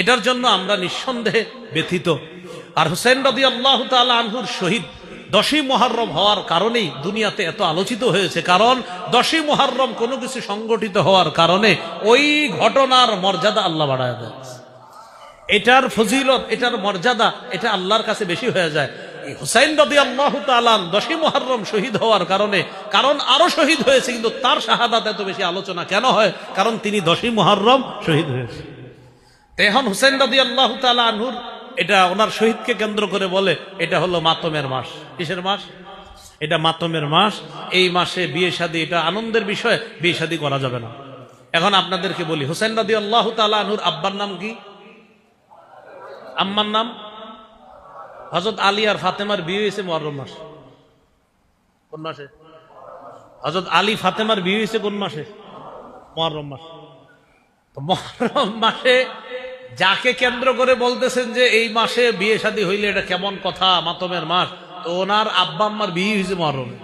এটার জন্য আমরা নিঃসন্দেহে ব্যথিত। আর হুসেন রদি আল্লাহ আনহুর শহীদ দশই মহারম হওয়ার কারণেই দুনিয়াতে এত আলোচিত হয়েছে। কারণ দশই মহারম কোনো কিছু সংগঠিত হওয়ার কারণে ওই ঘটনার মর্যাদা আল্লাহ বাড়ায় দেয় এটার ফজিলত, এটার মর্যাদা, এটা আল্লাহর কাছে বেশি হয়ে যায়। হুসাইন রদি আল্লাহ তালান দশই মহারম শহীদ হওয়ার কারণে, কারণ আরও শহীদ হয়েছে, কিন্তু তার শাহাদাত এত বেশি আলোচনা কেন হয়? কারণ তিনি দশই মহারম শহীদ হয়েছে তেহন হুসেন রদি আল্লাহ আনহুর, এটা ওনার শহীদকে কেন্দ্র করে বলে, এটা হলো মাতমের মাস। কিসের মাস? এটা মাতমের মাস। এই মাসে বিয়ে শাদী, এটা আনন্দের বিষয়, বিয়ে শাদী করা যাবে না। এখন আপনাদেরকে বলি, হুসেন রদি আল্লাহ আনহুর আব্বার নাম কি? আম্মার নাম? হজরত আলী আর ফাতেমার বিয়ে হয়েছে মহরম মাস। কোন মাসে? হজরত আলী ফাতেমার বিয়ে হয়েছে কোন মাসে? মহরম মাস। তো মহরম মাসে যাকে কেন্দ্র করে বলতেছেন যে এই মাসে বিয়ে শাদী হইলে এটা কেমন কথা, মাতমের মাস, তো ওনার আব্বা আম্মার বিয়ে হয়েছে মহরমে।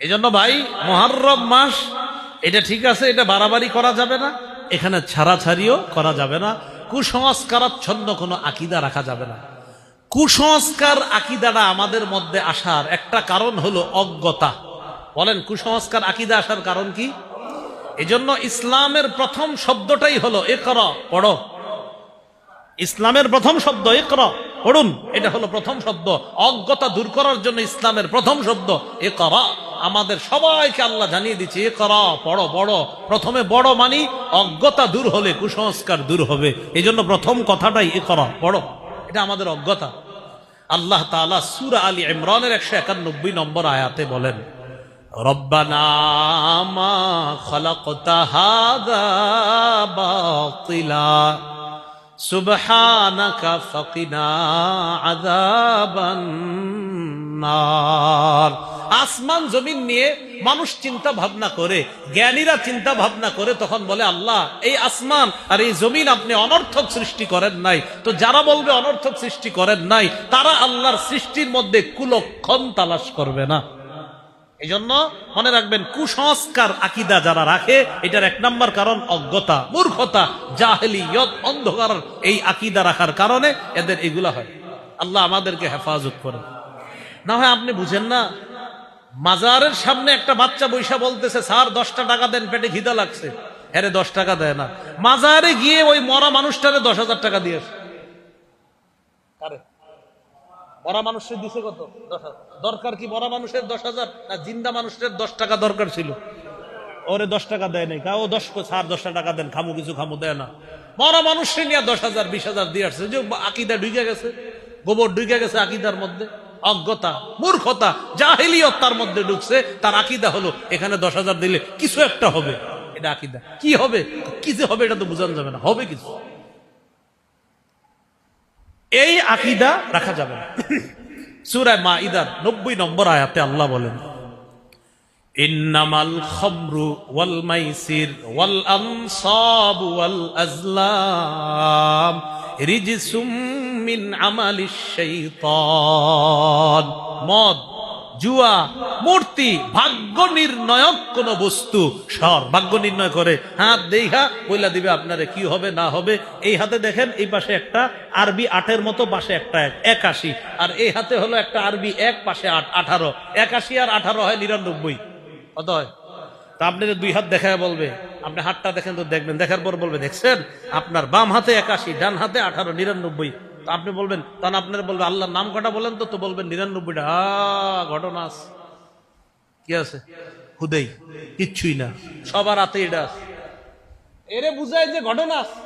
এই জন্য ভাই, মহরম মাস, এটা ঠিক আছে, এটা বাড়াবাড়ি করা যাবে না, এখানে ছাড়াছাড়িও করা যাবে না, কুসংস্কারাচ্ছন্ন কোনো আকিদা রাখা যাবে না। কুসংস্কার আকিদাটা আমাদের মধ্যে আসার একটা কারণ হলো অজ্ঞতা। বলেন, কুসংস্কার আকিদা আসার কারণ কি? এজন্য ইসলামের প্রথম শব্দটাই হলো একর পড়ো। ইসলামের প্রথম শব্দ একর পড়ুন। এটা হলো প্রথম শব্দ। অজ্ঞতা দূর করার জন্য ইসলামের প্রথম শব্দ এ করা আমাদের সবাইকে আল্লাহ জানিয়ে দিচ্ছে এ করা পড়ো। বড় প্রথমে বড় মানি, অজ্ঞতা দূর হলে কুসংস্কার দূর হবে। এই জন্য প্রথম কথাটাই এ করা পড়ো। এটা আমাদের অজ্ঞতা। আল্লাহ তাআলা সূরা আলী ইমরানের একশো একানব্বই নম্বর আয়াতে বলেন ربنا ما خلقت هذا باطلا سبحانك فقنا عذاب النار আসমান জমিন নিয়ে মানুষ চিন্তা ভাবনা করে জ্ঞানীরা চিন্তা ভাবনা করে তখন বলে আল্লাহ এই আসমান আর এই জমিন আপনি অনর্থক সৃষ্টি করেন নাই তো যারা বলবে অনর্থক সৃষ্টি করেন নাই তারা আল্লাহর সৃষ্টির মধ্যে কুলক্ষণ তালাশ করবে না এই জন্য মনে রাখবেন, কুসংস্কার আকিদা যারা রাখে, এটার এক নম্বর কারণ অজ্ঞতা, মূর্খতা, জাহেলিয়ত, অন্ধকার, এই আকিদা রাখার কারণে এদের এগুলা হয়। আল্লাহ আমাদেরকে হেফাজত করে না হয় আপনি বুঝেন না, মাজারের সামনে একটা বাচ্চা বৈশা বলতেছে, স্যার, দশটা টাকা দেন, পেটে খিদা লাগছে। হ্যাঁ দশ টাকা দেয় না। মাজারে গিয়ে ওই মরা মানুষটারে দশ হাজার টাকা দিয়েছে মরা মানুষের দিছে কত? দরকার কি মরা মানুষের দশ হাজার না জিন্দা মানুষের দশ টাকা দরকার ছিল? ওরে দশ টাকা দেয় নাই। ও দশ স্যার দশটা টাকা দেন, খামু কিছু খামু দেয় না। মরা মানুষের নিয়ে দশ হাজার, বিশ হাজার দিয়ে আসছে। যে আকিদা ঢুকে গেছে, গোবর ঢুকে গেছে আকিদার মধ্যে। অজ্ঞতা, মূর্খতা, জাহেলিয়ত তার মধ্যে ঢুকছে। তার আকিদা হলো, এখানে দশ হাজার দিলে কিছু একটা হবে। এটা আকিদা। কি হবে? কি যে হবে এটা তো বোঝানো যাবে না। হবে কিছু। এই আকিদা রাখা যাবে না। সুরায় মা ইদার নব্বই নম্বর আয়াতে আল্লাহ বলেন, ইন্নামাল খমরু ওয়াল মাইসির ওয়াল আনসাব ওয়াল আজলাম রিজসুম মিন আমালিশ শাইতান। মদ জুয়া, মূর্তি, ভাগ্য নির্ণয়ক কোন বস্তু। সর, ভাগ্য নির্ণয় করে। হাত দেখা বইলা দিবে আপনারে কি হবে, না হবে। এই হাতে দেখেন, এই পাশে একটা আরবি আটের মতো, পাশে একটা এক একাশি। আর এই হাতে হলো একটা আরবি এক, পাশে আট, আঠারো। একাশি আর আঠারো হয় নিরানব্বই। কত হয়? তা আপনি দুই হাত দেখায় বলবে। আপনি হাতটা দেখেন তো দেখবেন। দেখার পর বলবে দেখছেন? আপনার বাম হাতে একাশি, ডান হাতে আঠারো, নিরানব্বই। তো আপনি বলবেন তখন আপনার বলবে আল্লাহর নাম কটা বলেন তো? তো বলবেন, নিরানব্বইটা। আ ঘটনা আছে। কি আছে? হুদেই। কিচ্ছুই না। সবার হাতে এটা এরে বুঝায় যে ঘটনা আছে।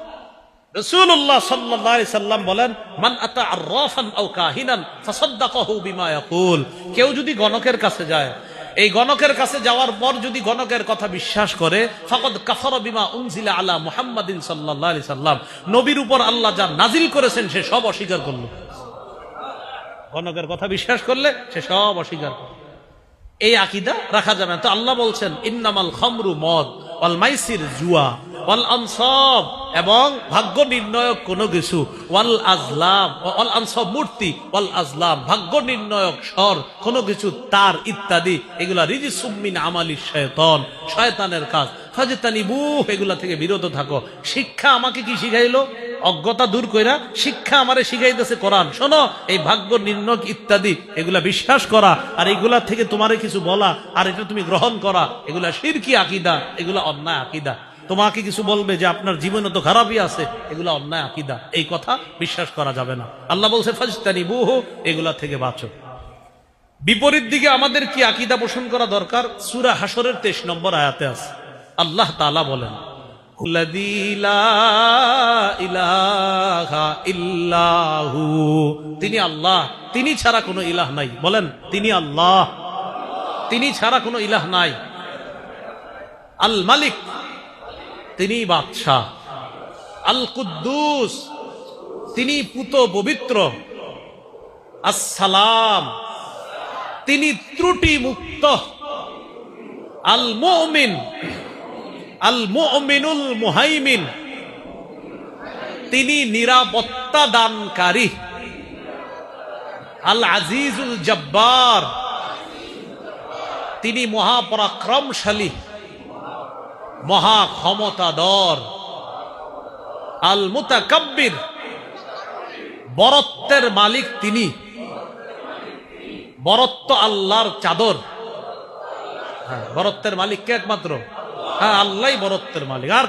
রসুল্লাহ সাল্লাল্লাহু সাল্লাম বলেন, মান আতা আররাফান আও কাহিনান, ফাসাদ্দাকাহু বিমা ইয়াকুল। কেউ যদি গণকের কাছে যায় এই গণকের কাছে যাওয়ার পর যদি গণকের কথা বিশ্বাস করে, ফকদ কাফর বিমা উনজিলা আলা মুহাম্মাদিন সাল্লাল্লাহু আলাইহি সাল্লাম। নবীর উপর আল্লাহ যা নাজিল করেছেন, সে সব অস্বীকার করল। গণকের কথা বিশ্বাস করলে সে সব অস্বীকার করল। এই আকিদা রাখা যাবে না। তো আল্লাহ বলছেন, ইন্নামাল খমরু মদ, ওয়াল মাইসির জুয়া অল আনসব। এবং ভাগ্য নির্ণয়ক কোনো কিছু। ওয়াল আজলাম ওয়াল আনসব মূর্তি, ওয়াল আজলাম, ভাগ্য নির্ণয়ক স্বর, কোনো কিছু, তার ইত্যাদি, এগুলা রিজি সুমিন আমালি শয়তন, শয়তানের কাজ। থেকে শিক্ষা আমাকে কি শিখাইলো? অজ্ঞতা দূর কইরা শিক্ষা আমারে শিখাইতেছে শোনো, এই ভাগ্য নির্ণয় ইত্যাদি, এগুলা বিশ্বাস করা, আর এগুলা থেকে তোমারে কিছু বলা, আর এটা তুমি গ্রহণ করা, এগুলা শিরকি আকিদা, এগুলা অন্যায় আকিদা। তোমাকে কিছু বলবে যে আপনার জীবনে তো খারাপই আছে। এগুলা অন্যায় আকিদা। এই কথা বিশ্বাস করা যাবে না। আল্লাহ বলছে ফাজতানি বুহু এগুলা থেকে বাঁচো। বিপরীত দিকে আমাদের কি আকিদা পোষণ করা দরকার? সুরা হাসরের তেইশ নম্বর আয়াতে আছে। আল্লাহ তালা বলেন, "হুল্লাযী লা ইলাহা ইল্লাহু। তিনি আল্লাহ, তিনি ছাড়া কোনো ইলাহ নাই। বলেন, তিনি আল্লাহ, তিনি ছাড়া কোনো ইলাহ নাই। আল মালিক তিনি বাদশাহ। আল কুদ্দুস তিনি পুত পবিত্র। আসসালাম, তিনি ত্রুটি মুক্ত আল মুমিন আল মুমিনুল মুহাইমিন, তিনি নিরাপত্তা দানকারী। আল আজিজুল জব্বার, তিনি মহাপরাক্রমশালী। মহা ক্ষমতা দর আল মুতাকাব্বির বরত্বের মালিক তিনি। বরত্ব আল্লাহর চাদর। হ্যাঁ বরত্বের মালিক কে একমাত্র? হ্যাঁ আল্লাহ বরত্বের মালিক। আর